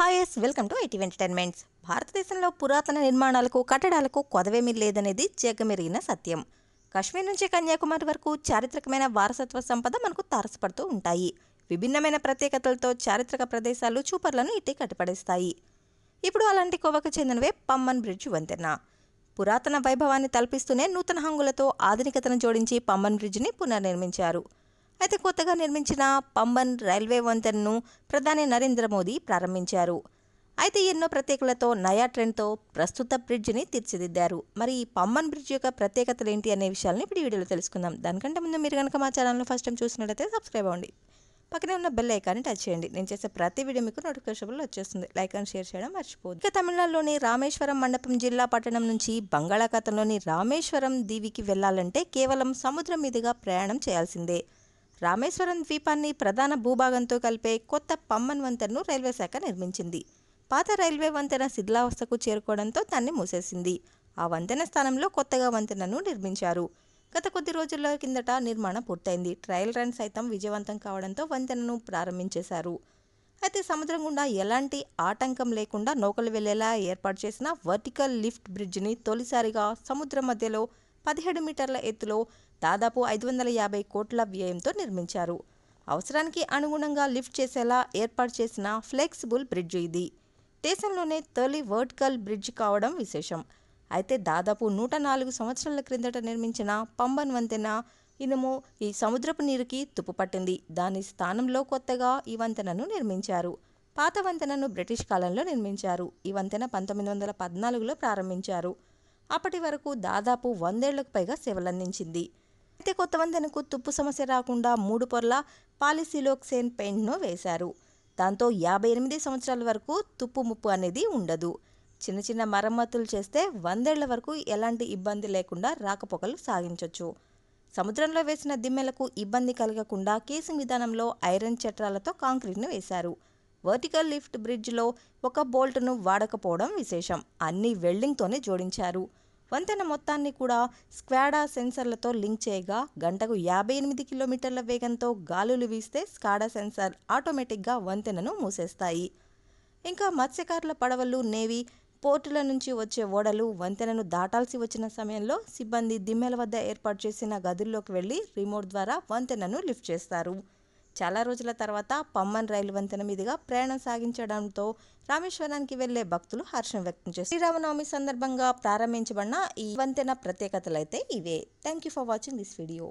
Hi S welcome to IT entertainments. భారతదేశంలో పురాతన నిర్మాణాలకు కట్టడాలకు కొదవేమీ లేదనేది జగమెరిగిన సత్యం. కాశ్మీర్ నుంచి కన్యాకుమారి వరకు చారిత్రకమైన వారసత్వ సంపద మనకు తారసపడుతూ ఉంటాయి. విభిన్నమైన ప్రత్యేకతలతో చారిత్రక ప్రదేశాలు చూపర్లను ఇట్టి కట్టిపడేస్తాయి. ఇప్పుడు అలాంటి కోవకు చెందినవే పమ్మన్ బ్రిడ్జ్ వంతెన. పురాతన వైభవాన్ని తలపిస్తూనే నూతన హంగులతో ఆధునికతను జోడించి పమ్మన్ బ్రిడ్జ్ని పునర్నిర్మించారు. అయితే కొత్తగా నిర్మించిన పంబన్ రైల్వే వంతెనను ప్రధాని నరేంద్ర మోదీ ప్రారంభించారు. అయితే ఎన్నో ప్రత్యేకలతో నయా ట్రెండ్తో ప్రస్తుత బ్రిడ్జిని తీర్చిదిద్దారు. మరి ఈ పంబన్ బ్రిడ్జ్ యొక్క ప్రత్యేకతలు ఏంటి అనే విషయాలను ఇప్పుడు వీడియోలో తెలుసుకుందాం. దానికంటే ముందు మీరు కనుక మా ఛానల్ను ఫస్ట్ టైం చూసినట్లయితే సబ్స్క్రైబ్ అవ్వండి. పక్కనే ఉన్న బెల్ ఐకాన్ని టచ్ చేయండి. నేను చేసే ప్రతి వీడియో మీకు నోటిఫికేషన్లో వచ్చేస్తుంది. లైక్ అండ్ షేర్ చేయడం మర్చిపోదు ఇక తమిళనాడులోని రామేశ్వరం మండపం జిల్లా పట్టణం నుంచి బంగాళాఖాతంలోని రామేశ్వరం దీవికి వెళ్ళాలంటే కేవలం సముద్రం మీదుగా ప్రయాణం చేయాల్సిందే. రామేశ్వరం ద్వీపాన్ని ప్రధాన భూభాగంతో కలిపే కొత్త పమ్మన్ వంతెనను రైల్వే శాఖ నిర్మించింది. పాత రైల్వే వంతెన శిథిలావస్థకు చేరుకోవడంతో దాన్ని మూసేసింది. ఆ వంతెన స్థానంలో కొత్తగా వంతెనను నిర్మించారు. గత కొద్ది రోజుల కిందట నిర్మాణం పూర్తయింది. ట్రయల్ రన్ సైతం విజయవంతం కావడంతో వంతెనను ప్రారంభించేశారు. అయితే సముద్రం గుండా ఎలాంటి ఆటంకం లేకుండా నౌకలు వెళ్ళేలా ఏర్పాటు చేసిన వర్టికల్ లిఫ్ట్ బ్రిడ్జ్ని తొలిసారిగా సముద్ర మధ్యలో పదిహేడు మీటర్ల ఎత్తులో దాదాపు ఐదు వందల యాభై కోట్ల వ్యయంతో నిర్మించారు. అవసరానికి అనుగుణంగా లిఫ్ట్ చేసేలా ఏర్పాటు చేసిన ఫ్లెక్సిబుల్ బ్రిడ్జ్ ఇది. దేశంలోనే తొలి వర్టికల్ బ్రిడ్జ్ కావడం విశేషం. అయితే దాదాపు నూట నాలుగు సంవత్సరాల క్రిందట నిర్మించిన పంబన్ వంతెన ఇనుము ఈ సముద్రపు నీరుకి తుప్పుపట్టింది దాని స్థానంలో కొత్తగా ఈ వంతెనను నిర్మించారు. పాత వంతెనను బ్రిటిష్ కాలంలో నిర్మించారు. ఈ వంతెన పంతొమ్మిది వందల పద్నాలుగులో ప్రారంభించారు. అప్పటి వరకు దాదాపు వందేళ్ళకు పైగా సేవలందించింది. అయితే కొత్త వంతెనకు తుప్పు సమస్య రాకుండా మూడు పొరల పాలిసిలోక్సేన్ పెయింట్ను వేశారు. దాంతో యాభై ఎనిమిది సంవత్సరాల వరకు తుప్పు ముప్పు అనేది ఉండదు. చిన్న చిన్న మరమ్మతులు చేస్తే వందేళ్ళ వరకు ఎలాంటి ఇబ్బంది లేకుండా రాకపోకలు సాగించవచ్చు సముద్రంలో వేసిన దిమ్మెలకు ఇబ్బంది కలగకుండా కేసింగ్ విధానంలో ఐరన్ చట్రాలతో కాంక్రీట్ను వేశారు. వర్టికల్ లిఫ్ట్ బ్రిడ్జ్లో ఒక బోల్ట్ను వాడకపోవడం విశేషం. అన్ని వెల్డింగ్తోనే జోడించారు. వంతెన మొత్తాన్ని కూడా స్క్వాడా సెన్సర్లతో లింక్ చేయగా గంటకు యాభై ఎనిమిది కిలోమీటర్ల వేగంతో గాలులు వీస్తే స్కాడా సెన్సార్ ఆటోమేటిక్గా వంతెనను మూసేస్తాయి. ఇంకా మత్స్యకారుల పడవలు నేవీ పోర్టుల నుంచి వచ్చే ఓడలు వంతెనను దాటాల్సి వచ్చిన సమయంలో సిబ్బంది దిమ్మెల వద్ద ఏర్పాటు చేసిన గదుల్లోకి వెళ్ళి రిమోట్ ద్వారా వంతెనను లిఫ్ట్ చేస్తారు. చాలా రోజుల తర్వాత పమ్మన్ రైలు వంతెన మీదుగా ప్రయాణం సాగించడంతో రామేశ్వరానికి వెళ్ళే భక్తులు హర్షం వ్యక్తం చేస్తారు శ్రీరామనవమి సందర్భంగా ప్రారంభించబడిన ఈ వంతెన ప్రత్యేకతలు అయితే ఇవే. Thank you for watching this video